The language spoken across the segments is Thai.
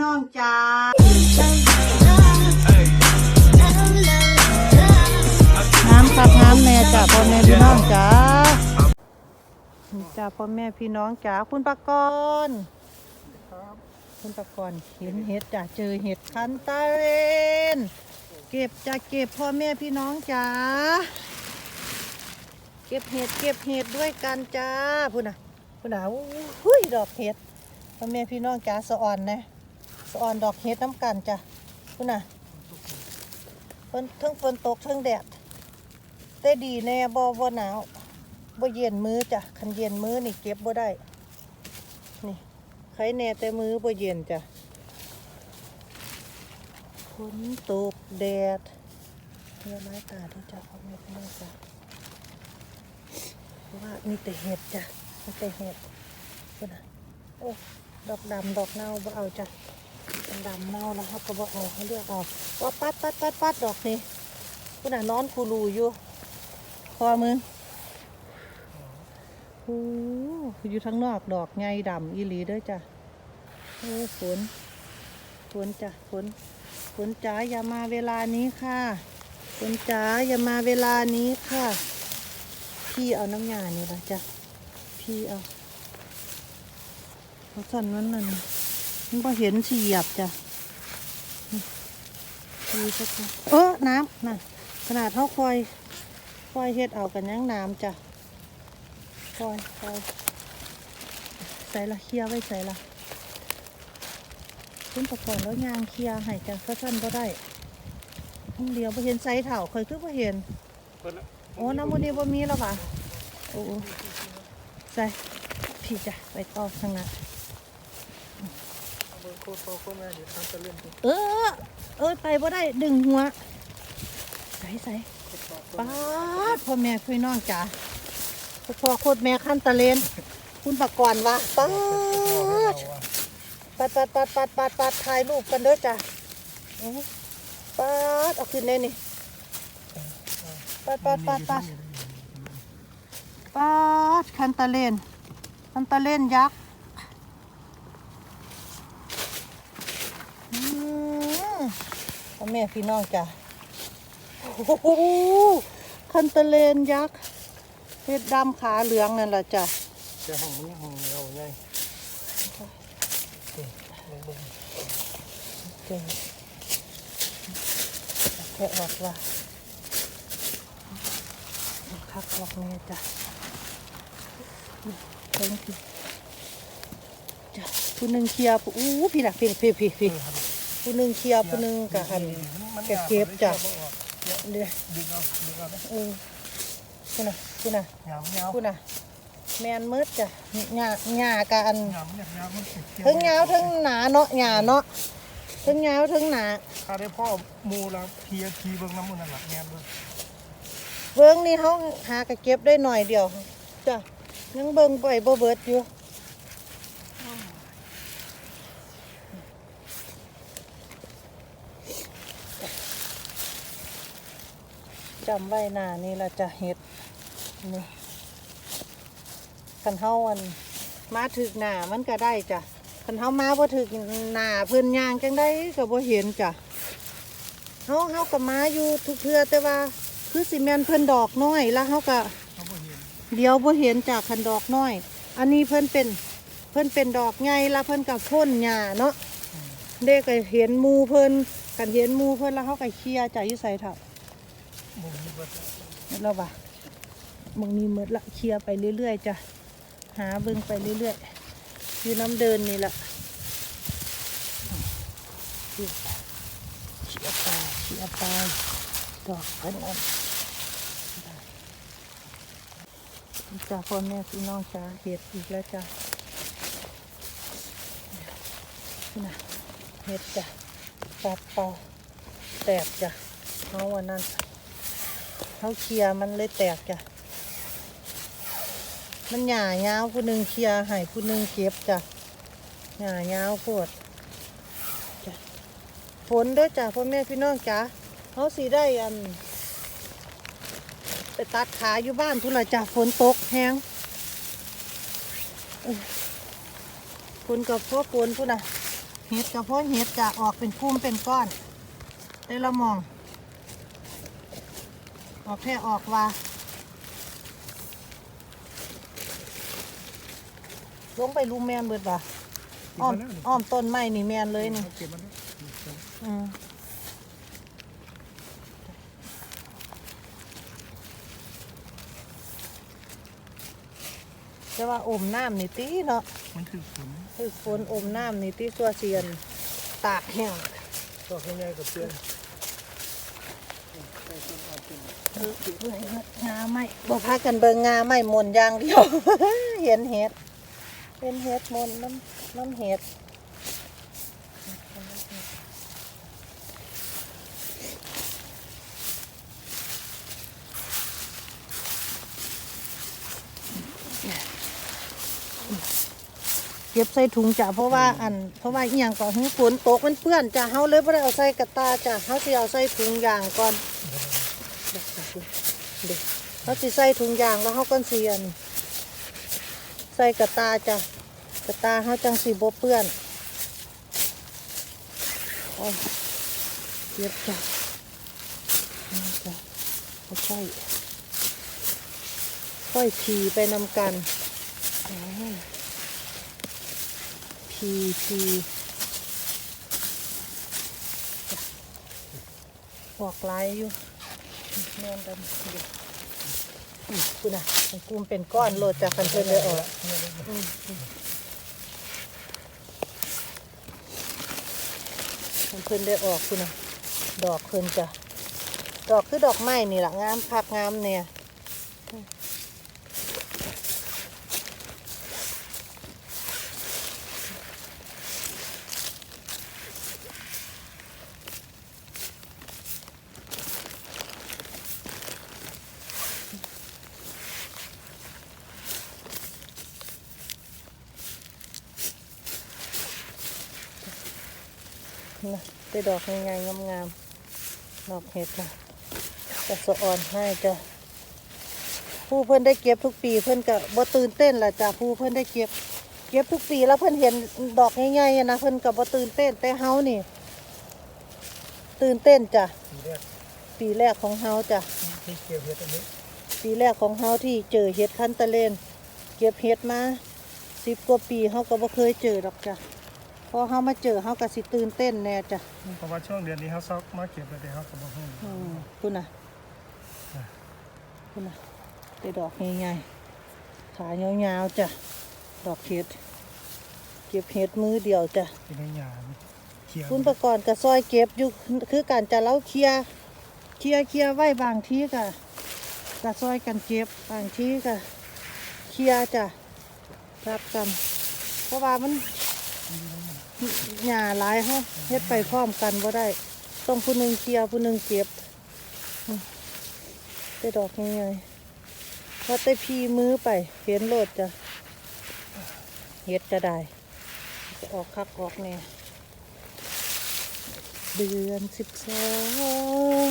น้องจ้าน้ำครับน้ำแน่จ้าพ่อแม่พี่น้องจ้าจ้าพ่อแม่พี่น้องจ้าคุณปากรณ์คุณปากรณ์เห็นเห็ดจ้าเจอเห็ดคันตาเรนเก็บจ้าเก็บพ่อแม่พี่น้องจ้าเก็บเห็ดเก็บเห็ดด้วยกันจ้าพุ่นน่ะพุ่นน่ะอุ้ยดอกเห็ดพ่อแม่พี่น้องจ้าสะอ่อนนะ อ่อนดอกเห็ดน้ำกันจ้าพุ่นน่ะฝนทั้งฝนตกทั้งแดดแต่ดีแน่บ่บ่หนาวบ่เย็นมือจ้ะคันเย็นมือนี่เก็บบ่ได้ นี่ใครแน่แต่มือบ่เย็นจ้ะฝนตกแดดเรือไม้ตาที่จะพ่อแม่พี่น้จ้ะเพราะว่ามีแต่เห็ดจ้ะมีแต่เห็ดพุ่นน่ะโอ้ดอกดำดอกเน่าบ่เอาจ้ะ ดำเน่าแล้วครับก็บ่เอาเขาเลือกเอาว่าปัดปัดปัดปัดดอกนี่พุ่นน่ะนอนคูรูอยู่พอมึงโอ้อยู่ทั้งนอกดอกไงดำอีหลีเด้อจ้ะโอ้ฝนฝนจ้ะฝนฝนจ๋าอย่ามาเวลานี้ค่ะฝนจ๋าอย่ามาเวลานี้ค่ะ พี่เอาน้ำยานี่ละจ้ะพี่เอาเขาสั่นนั้นนั่น มันก็เห็นสีเหยียบจ้ะนี่พี่สักคนเออน้ำน่ะ ขนาดเท่าคอยคอยเฮ็ดเอากันยังน้ำจ้ะคอยคอยใส่ละเคลียร์ไว้ใส่ละขึ้นประกอบแล้วยางเคลียร์ให้จ้ะก็ท่านก็ได้อันเดียวพอเห็นไซเถ่าเคยคือพอเห็นโอ้น้ำมันนี้บ่มีแล้วป่ะโอ้ใส่พี่จ้ะไปต่อทางนั้นเบิ่ง โคโคม่เดี๋ยวทำจะเล่นเออ เอ้ยไปบ่ได้ดึงหัวใส่ใส่ป้าดพ่อแม่พี่น้องจ๋าพ่อโคตรแม่ขั้นตะเลน คุณปากรณ์วะป้าดปัดปัดปัดปัดปัดปัดถ่ายรูปกันเด้อจ้ะอื้อป้าดเอาขึ้นได้นี่ปัดปัดปัดปัดป้าดคันตะเลนคันตะเลนยักษ์อื้อพ่อ แม่พี่น้องจ้ะโอ้โหคันตะเลนยักษ์เห็ดดำขาเหลืองนั่นแหละจ้ะเจ้าห้องนี้ห้องเราไงเจ๋งแค่ออกว่าคักออกแม่จ้ะเพิ่งพี่จ้ะผู้หนึ่งเคลียร์ผู้อู้พี่น่ะพี่พี่พี่พี่ ผู้หนึ่งเคลียร์ผู้หนึ่งกะหัน เก็บเก็บจ้ะ เดี๋ยวดึงเอาดึงเอาได้เออคุณน่ะคุณน่ะยาวเงาคุณน่ะ แมนมืดจ้ะหญ้าหญ้ากันยาวเนี่ยยาวมันติดเกี่ยวทั้งยาวทั้งหนาเนาะหญ้าเนาะทั้งยาวทั้งหนา ถ้าได้พ่อมูแล้วเทียทีเบิ่งน้ำมันนั่นแหละแม่นเลยเบิ้งนี่เขาหากระเก็บได้หน่อยเดียวจ้ะยังเบิ้งไปบ่เบิดอยู่ จำไว้หน้านี่ละจะเห็ดนี่คันเฮาอันมาถึกหน้ามันก็ได้จ้ะคันเฮามาบ่ถึกหน้าเพิ่นย่างจังได้ก็บ่เห็นจ้ะเฮาเฮาก็มาอยู่ทุกเทื่อแต่ว่า คือสิแม่นเพิ่นดอกน้อยแล้วเฮาก็เขาบ่เดี๋ยวบ่เห็นจากคันดอกน้อย อันนี้เพิ่นเป็นเพิ่นเป็นดอกใหญ่แล้วเพิ่นก็พ่นหญ้าเนาะเด็กก็เห็นมูเพิ่นกันเห็นมูเพิ่นแล้วเฮาก็เคลียร์จ้ะอยู่ไสเถามุมนี้เบิด หมดแล้ววะมึงนี้หมดละเคลียร์ไปเรื่อยๆจ้ะหาเบิ่งไปเรื่อยๆอยู่น้ำเดินนี่แหละเคลียไปเคลียไปเคลียไปดอกพิ่นอันจ้าพ่อแม่พี่น้องจ้าเห็ดอีกแล้วจ้านี่ะเห็ดจ้ะปัดเป่าแตกจ้ะเอาวันนั้น เขาเคลียมันเลยแตกจ้ะ มันหย่ายาผู้หนึ่งเคลียร์ให้ผู้หนึ่งเก็บจ้ะหย่ายาวดจ้ะฝนด้วยจ้ะพ่อแม่พี่น้องจ้าเขาสีได้อัน ไปตัดขาอยู่บ้านทุนละจ้ะฝนตกแห้งเอ้ยฝนกับพ่อฝนพุ่นนะเห็ดกับพ่อเห็ดจะออกเป็นกลุ่มเป็นก้อนได้ละมอง ออกแค่ออกว่า ลงไปลุมแมนเบิดว่ะอ้อมอ้อมต้นไม้นี่แมนเลยนี่เก็บมันนะอืมแต่ว่าอมน้ำนี่ตีเนาะ มันคือฝนคือฝนอมน้ำนี่ตีตัวเสียน ตากแห้งดอกง่ายๆกับเพื่อน เออเบื่อเฮ็ด งาไม่บ่พากันเบิ่งงาไม่มนต์อย่างเดียว เห็นเห็ดเห็นเห็ดมนต์น้ำน้ำเห็ดเก็บใส่ถุงจ้ะเพราะว่าอันเพราะว่าอีหยังก่อนฝนตกมันเปื้อนจ้ะเฮาเลยบ่ได้เอาใส่กระตาจ้ะเฮาสิเอาใส่ถุงยางก่อน เด็กเด็กเาสิใส่ถุงยางแล้วเฮาก็สิอันใส่กระตาจ้ะกระตาเฮาจังสิบ่เปื้อนโอ้ยเก็บจ้ะนี่จ้ะบ่ใช่ค่อยขี่ไปนำกันพีพีบอกไลายอยู่ แม่นกันคุณน่ะมันกุ้มเป็นก้อนโลดจากคันเพิ่นเลยออกอืมอืมคันเพิ่นได้ออกคุณน่ะดอกเพิ่นจ้ะดอกคือดอกไม้นี่แหละงามคักงามเนี่ย นะได้ดอกง่ายๆงามๆดอกเห็ดนะจะสะอ่อนให้จ้ะผู้เพื่อนได้เก็บทุกปีเพื่อนก็บ่ตื่นเต้นละจ้ะผู้เพื่อนได้เก็บ เก็บทุกปีแล้วเพื่อนเห็นดอกง่ายๆอะนะเพื่อนก็บ่ตื่นเต้นแต่เฮานี่ ตื่นเต้นจ้ะทีแรกปีแรกของเฮาจ้ะที่เก็บเห็ดอันนี้ปีแรกของเฮาที่เจอเห็ดคันตะเลนเก็บเห็ดมาสิบกว่าปีเฮาก็บ่เคยเจอดอกจ้ะ พอเฮามาเจอเฮาก็สิตื่นเต้นแน่จ้ะเพราะว่าช่วงเดือนนี้เขาซอกมาเก็บแล้วเดี๋ยวเขาก็บอกให้อืมคุณน่ะคุณน่ะได้ดอกง่ายๆขายาวๆจ้ะดอกเห็ดเก็บเห็ดมือเดียวจ้ะที่ในหยาเขียวคุณประกอบกับซอยเก็บอยู่คือการจะเล้าเคลียร์เคลียร์เคลียร์ไว้บางทีกะกะซอยกันเก็บบางทีกะเคลียร์จ้ะรับกันเพราะว่ามัน หญ้าหลายเฮาเฮ็ดไปพร้อมกันบ่ได้ ต้องผู้หนึงเคลียร์ผู้หนึงเก็บอืมได้ดอกง่ายๆว่าแต่พีมือไปเห็นโลดจะเฮ็ดจะได้ จะออกคักออกแน่เดือนสิบสอง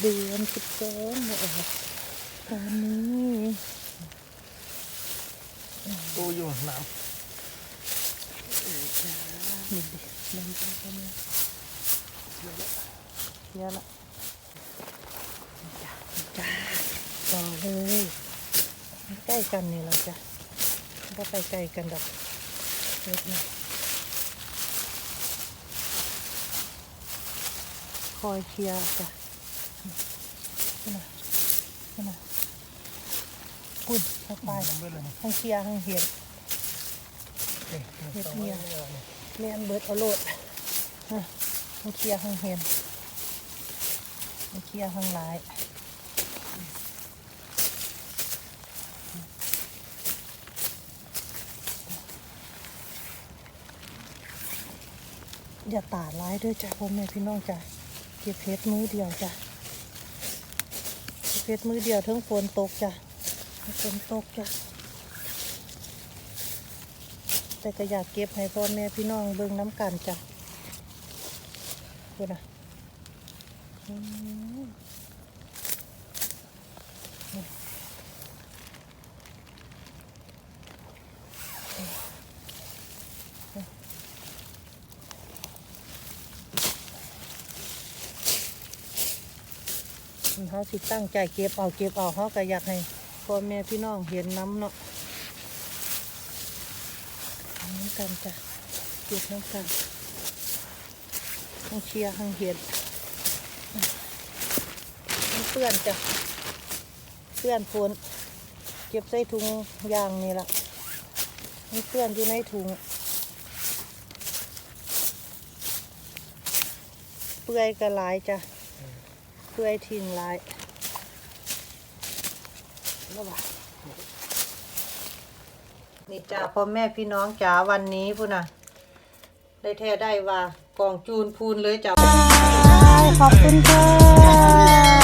เดือนสิบสองมาออกตอนนี้ตูอยู่ห นานี่ดิมันจะเป็นเยอะละจ้าจ้าต่อเลยใกล้กันนี่เราจะก็ไปไกลกันดอกเล็กหน้อยคอยเคลียร์จ้ะนี่นะนี่นะคุณเข้าไปทั้งเคลียร์ทั้งเห็ด เฮ็ดเมียร้อนี่แม่นเบิดเอาโลดฮะทั้งเคลียร์ทั้งเห็ดทั้งเคลียร์ทั้งหลายอย่าตาดร้ายด้วยจ้ะพ่อแม่พี่น้องจ้ะเก็บเพชรมือเดียวจ้ะเก็บเพชรมือเดียวทั้งฝนตกจ้ะฝนตกจ้ะ แต่ก็อยากเก็บให้พ่อแม่พี่น้องเบิ่งน้ำกันจ้ะคุณนะเขาสิตั้งใจเก็บเอาเก็บเอาเขาก็อยากให้พ่อแม่พี่น้องเห็นน้ำเนาะ กันจ้ะเก็บน้ำกันต้องเชียร์ทั้งเห็นมันเปื้อนจ้ะเปื้อนฝนเก็บใส่ถุงยางนี่ละมันเปื้อนอยู่ในถุงเปื่อยก็หลายจ้ะเปื่อยทิ้งหลายแล้วว่ะ นี่จ้าพ่อแม่พี่น้องจ๋าวันนี้พุ่นน่ะได้แท้ได้ว่ากองจูนพูนเลยจ้าขอบคุณค่ะ